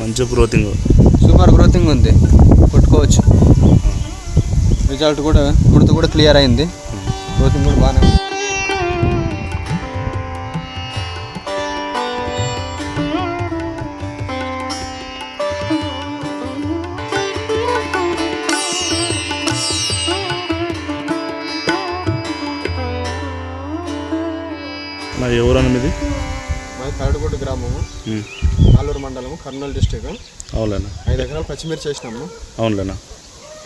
మంచి గ్రోతింగ్ సూపర్ గ్రోతింగ్ ఉంది. కొట్టుకోవచ్చు. రిజల్ట్ కూడా ముడత కూడా క్లియర్ అయింది. గ్రోతింగ్ కూడా బాగానే ఉంది. నా ఎవరన్నా మీది మాది కరడుగొడ్డు గ్రామము. ఆలూరు మండలము కర్నూలు డిస్టిక్ అవునులేనా? ఐదు ఎకరాలు పచ్చిమిర్చి వేసినాము. అవునులేనా?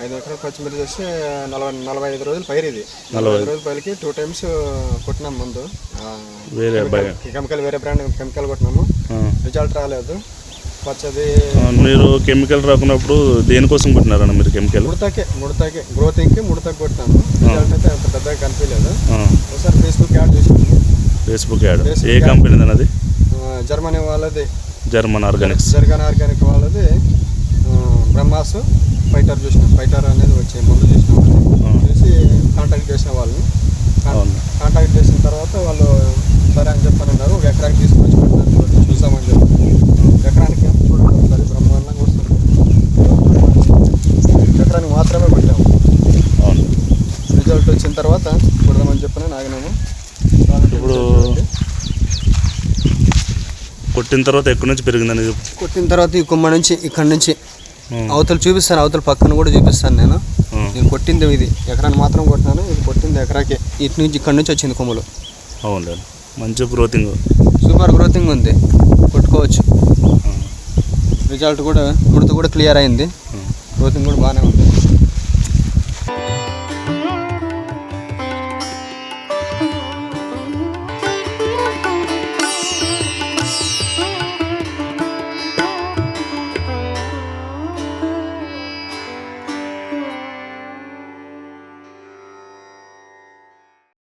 ఐదు ఎకరాలు పచ్చిమిర్చి చేస్తే నలభై నలభై ఐదు రోజులు పైరు ఇది నలభై ఐదు రోజుల పైరుకి టూ టైమ్స్ కొట్టినాం ముందు. వేరే కెమికల్ వేరే బ్రాండ్ కెమికల్ కొట్టినాము. రిజల్ట్ రాలేదు. పచ్చది మీరు కెమికల్ రాకున్నప్పుడు దేనికోసం కొట్టినారన్న మీరు కెమికల్ ముడతకే ముడతకే. గ్రోతింగ్కి ముడతకి కొట్టినాము. రిజల్ట్ అయితే అంత పెద్దగా కనిపించలేదు. ఒకసారి ఫేస్బుక్ యాడ్ చేసినాము ఫేస్బుక్ యాడ్. ఏ. కంపెనీ ఆ, జర్మనీ వాళ్ళది. German organics. జర్గన్ ఆర్గానిక్ వాళ్ళది బ్రహ్మాస్ ఫైటర్ చూసినాం ఫైటర్ అనేది వచ్చే ముందు చూసినాం. చూసి కాంటాక్ట్ చేసిన వాళ్ళని. కాంటాక్ట్ చేసిన తర్వాత వాళ్ళు సరే అని చెప్పని అన్నారు ఒక ఎకరానికి తీసుకొచ్చి పెట్టినారు చూడండి, చూసామని చెప్పి ఎకరానికి చూడండి ఒకసారి బ్రహ్మాండంగా వస్తుంది. ఎకరానికి మాత్రమే అవును. రిజల్ట్ వచ్చిన తర్వాత కొడదామని చెప్పని ఆగినాము కొట్టిన తర్వాత ఎక్కడి నుంచి పెరిగిందని చెప్పు. కొట్టిన తర్వాత ఈ కొమ్మ నుంచి ఇక్కడ నుంచి. అవతల చూపిస్తాను అవతల పక్కన కూడా చూపిస్తాను నేను. నేను కొట్టింది ఇది. ఎకరాన్ని మాత్రం కొట్టినాను ఇది కొట్టింది ఎకరాకి. ఇటు నుంచి ఇక్కడ నుంచి వచ్చింది కొమ్ములు. అవునులే. మంచి గ్రోతింగ్ సూపర్ గ్రోతింగ్ ఉంది. కొట్టుకోవచ్చు. రిజల్ట్ కూడా ముడత కూడా క్లియర్ అయింది. గ్రోతింగ్ కూడా బాగానే ఉంది.